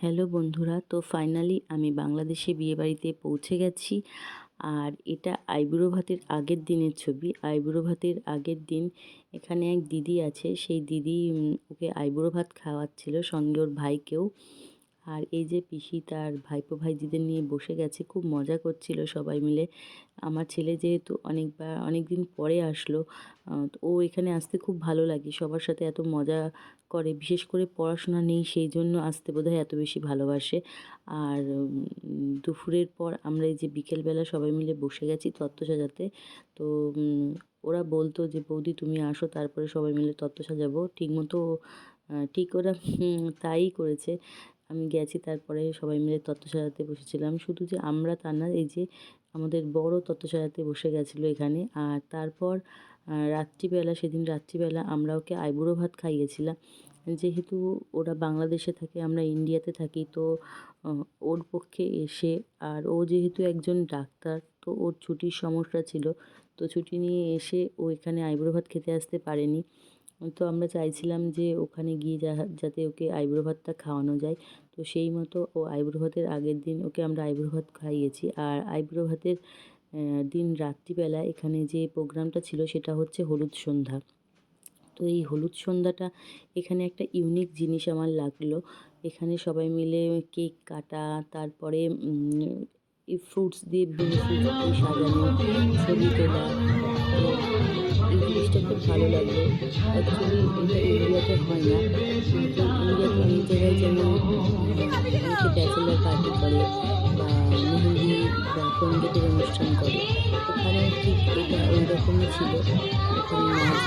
Hello বন্ধুরা, তো finally আমি বাংলাদেশে বিয়েবাড়িতে পৌঁছে গেছি। আর এটা আইবুড়ো ভাতের আগের দিনের ছবি। আইবুড়ো ভাতের আগের দিন এখানে এক দিদি আছে। সেই দিদি ওকে আইবুড়ো ভাত খাওয়াচ্ছিল। সঙ্গে ওর ভাইকেও। আর এই যে পিসি তার ভাইপো ভাইজিদের নিয়ে বসে গেছে, খুব মজা করছিল সবাই মিলে। আমার ছেলে যেহেতু অনেকবার অনেক দিন পরে আসলো ও এখানে আসতে খুব ভালো লাগে, সবার সাথে এত মজা করে, বিশেষ করে পড়াশোনা নেই সেই জন্য আসতে বোধহয় এত বেশি ভালোবাসে। আর দুপুরের পর আমরা এই যে বিকেলবেলা সবাই মিলে বসে গেছি তত্ত্ব সাজাতে, তো ওরা বলতো যে, বৌদি তুমি আসো, তারপরে সবাই মিলে তত্ত্ব সাজাবো। ঠিকমতো ঠিক ওরা তাই করেছে। আমি গেছি, তারপরে সবাই মিলে তত্ত্ব সাজাতে বসেছিলাম। শুধু যে আমরা তা না, এই যে আমাদের বড় তত্ত্ব সাজাতে বসে গেছিল এখানে। আর তারপর রাত্রিবেলা, সেদিন রাত্রিবেলা আমরা ওকে আইবুড়ো ভাত খাইয়েছিলাম। যেহেতু ওরা বাংলাদেশে থাকে, আমরা ইন্ডিয়াতে থাকি, তো ওর পক্ষে এসে, আর ও যেহেতু একজন ডাক্তার, তো ওর ছুটির সমস্যা ছিল, তো ছুটি নিয়ে এসে ও এখানে আইবুড়ো ভাত খেতে আসতে পারেনি। তো আমরা চাইছিলাম যে ওখানে গিয়ে যাতে ওকে আইবুড়ো ভাতটা খাওয়ানো যায়। তো সেই মতো ও আইবুড়ো ভাতের আগের দিন ওকে আমরা আইবুড়ো ভাত খাইয়েছি। আর আইবুড়ো ভাতের দিন রাত্রিবেলা এখানে যে প্রোগ্রামটা ছিল সেটা হচ্ছে হলুদ সন্ধ্যা। তো এই হলুদ সন্ধ্যাটা এখানে একটা ইউনিক জিনিস আমার লাগল। এখানে সবাই মিলে কেক কাটা, তারপরে ফ্রুটস দিয়ে বিভিন্ন সাজানো, ছবি তোলা। এই খুব ভালো লাগল অ্যাকচুয়ালি এটা ইন্ডিয়াতে হয় না ইন্ডিয়াতে অনেক জায়গায় যেমন অনেকে ব্যাচেলার পার্টি করে বা মেহেন্দি বা সঙ্গীতের অনুষ্ঠান করে ওখানে ঠিক এটা ওই রকমই ছিল ওখানে নাচ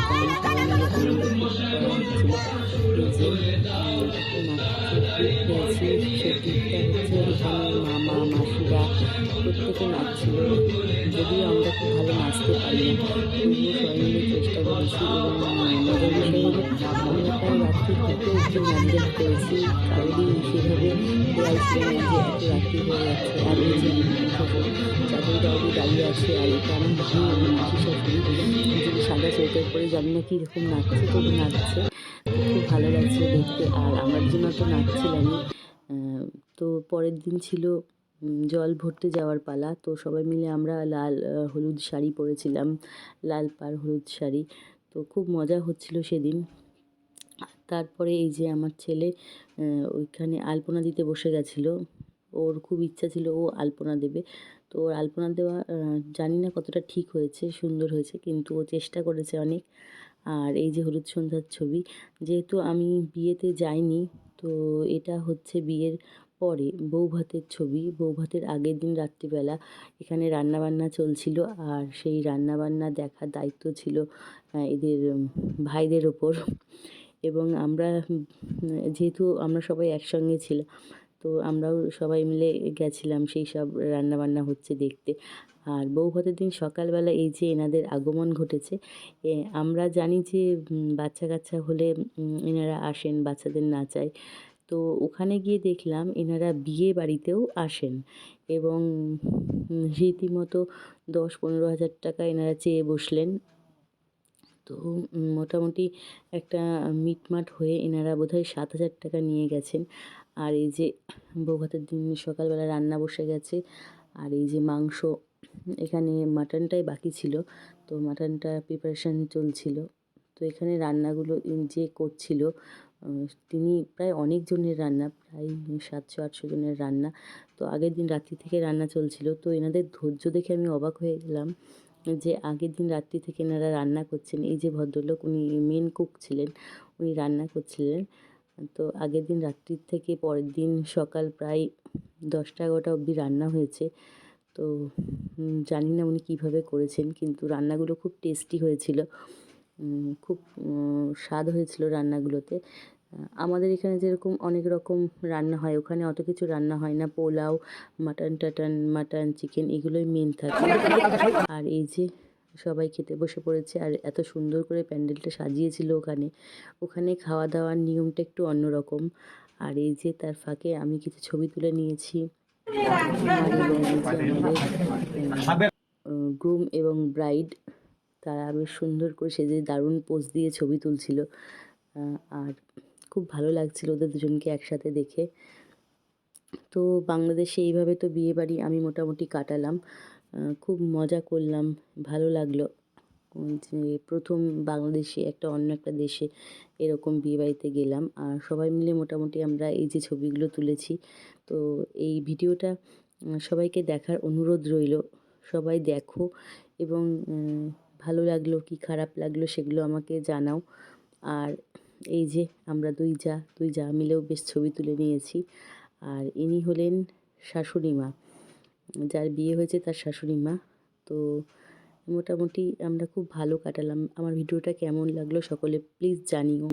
গান মামা মাসিরা প্রত্যেকে নাচছিল যদিও আমরা খুব ভালো নাচতে পারি না চেষ্টা করেছি এবং মজার বিষয় হলো রাত্রি একটু নাচ করেছি কারোরই সেভাবে দেওয়াল ছিল না যে এত রাত্রি হয়ে যাচ্ছে আর এই যে দাঁড়িয়ে আছে আর এটা যে সাদা সোয়েটার পরে জানি না কীরকম নাচছে তবু নাচছে খুব ভালো লাগছে দেখতে আর আমার জন্য তো নাচছিলামই আহ, তো পরের দিন ছিল জল ভরতে যাওয়ার পালা। তো সবাই মিলে আমরা লাল হলুদ শাড়ি পরেছিলাম। লাল পাড় হলুদ শাড়ি। তো খুব মজা হচ্ছিল সেদিন। তারপরে এই যে আমার ছেলে ওইখানে আলপনা দিতে বসে গেছিল। ওর খুব ইচ্ছা ছিল ও আলপনা দেবে। তো ওর আলপনা দেওয়া জানি না কতটা ঠিক হয়েছে, সুন্দর হয়েছে, কিন্তু ও চেষ্টা করেছে অনেক। আর এই যে হলুদ সন্ধ্যার ছবি, যেহেতু আমি বিয়েতে যাইনি, তো এটা হচ্ছে বিয়ের পরে বউ ভাতের ছবি। বউ ভাতের আগের দিন রাত্রিবেলা এখানে রান্নাবান্না চলছিল আর সেই রান্নাবান্না দেখার দায়িত্ব ছিল এদের ভাইদের ওপর। এবং আমরা, যেহেতু আমরা সবাই একসঙ্গে ছিলাম তো আমরাও সবাই মিলে গেছিলাম সেই সব রান্নাবান্না হচ্ছে দেখতে। আর বউ ভাতের দিন সকালবেলা এই যে এনাদের আগমন ঘটেছে আমরা জানি যে বাচ্চা কাচ্চা হলে এনারা আসেন, বাচ্চাদের নাচায়। তো ওখানে গিয়ে দেখলাম এনারা বিয়ে বাড়িতেও আসেন এবং রীতিমতো দশ পনেরো হাজার টাকা এনারা চেয়ে বসলেন। তো মোটামুটি একটা মিটমাট হয়ে এনারা বোধহয় সাত হাজার টাকা নিয়ে গেছেন। আর এই যে বৌভাতের দিন সকালবেলা রান্না বসে গেছে, আর এই যে মাংস এখানে মাটনটাই বাকি ছিল, তো মাটনটা প্রিপারেশান চলছিল। তো এখানে রান্নাগুলো যে করছিল তিনি প্রায় অনেক জনের রান্না, প্রায় সাতশো, আটশো জনের রান্না। তো আগের দিন রাত্রি থেকে রান্না চলছিল। তো এনাদের ধৈর্য দেখে আমি অবাক হয়ে গেলাম যে আগের দিন রাত্রি থেকে এনারা রান্না করছেন। এই যে ভদ্রলোক, উনি মেন কুক ছিলেন, উনি রান্না করছিলেন। তো আগের দিন রাত্রির থেকে পরের দিন সকাল প্রায় দশটা, এগারোটা অবধি রান্না হয়েছে। তো জানি না উনি কীভাবে করেছেন, কিন্তু রান্নাগুলো খুব টেস্টি হয়েছিল। খুব স্বাদ হয়েছিল রান্নাগুলোতে। আমাদের এখানে যেরকম অনেক রকম রান্না হয় ওখানে অত কিছু রান্না হয় না। পোলাও মাটন টাটন মাটন চিকেন এগুলোই মেন থাকে। আর এই যে সবাই খেতে বসে পড়েছে আর এত সুন্দর করে প্যান্ডেলটা সাজিয়েছিল ওখানে। ওখানে খাওয়া দাওয়ার নিয়মটা একটু অন্যরকম। আর এই যে তার ফাঁকে আমি কিছু ছবি তুলে নিয়েছি। গ্রুম এবং ব্রাইড তারা বেশ সুন্দর করে সেজে দারুণ পোজ দিয়ে ছবি তুলছিল। আর খুব ভালো লাগছিল ওদের দুজনকে একসাথে দেখে। তো বাংলাদেশে এইভাবে তো বিয়েবাড়ি আমি মোটামুটি কাটালাম। খুব মজা করলাম, ভালো লাগল। যে প্রথম বাংলাদেশে একটা অন্য একটা দেশে এরকম বিয়েবাড়িতে গেলাম। আর সবাই মিলে মোটামুটি আমরা এই যে ছবিগুলো তুলেছি, তো এই ভিডিওটা সবাইকে দেখার অনুরোধ রইল। সবাই দেখো এবং ভালো লাগল, কি খারাপ লাগল সেগুলো আমাকে জানাও। আর এই যে আমরা দুই যা দুই যা মিলেও বেশ ছবি তুলে নিয়েছি। আর ইনি হলেন শাশুড়ি মা। যার বিয়ে হয়েছে তার শাশুড়ি মা। তো মোটামুটি আমরা খুব ভালো কাটালাম। আমার ভিডিওটা কেমন লাগল সকলে প্লিজ জানিও।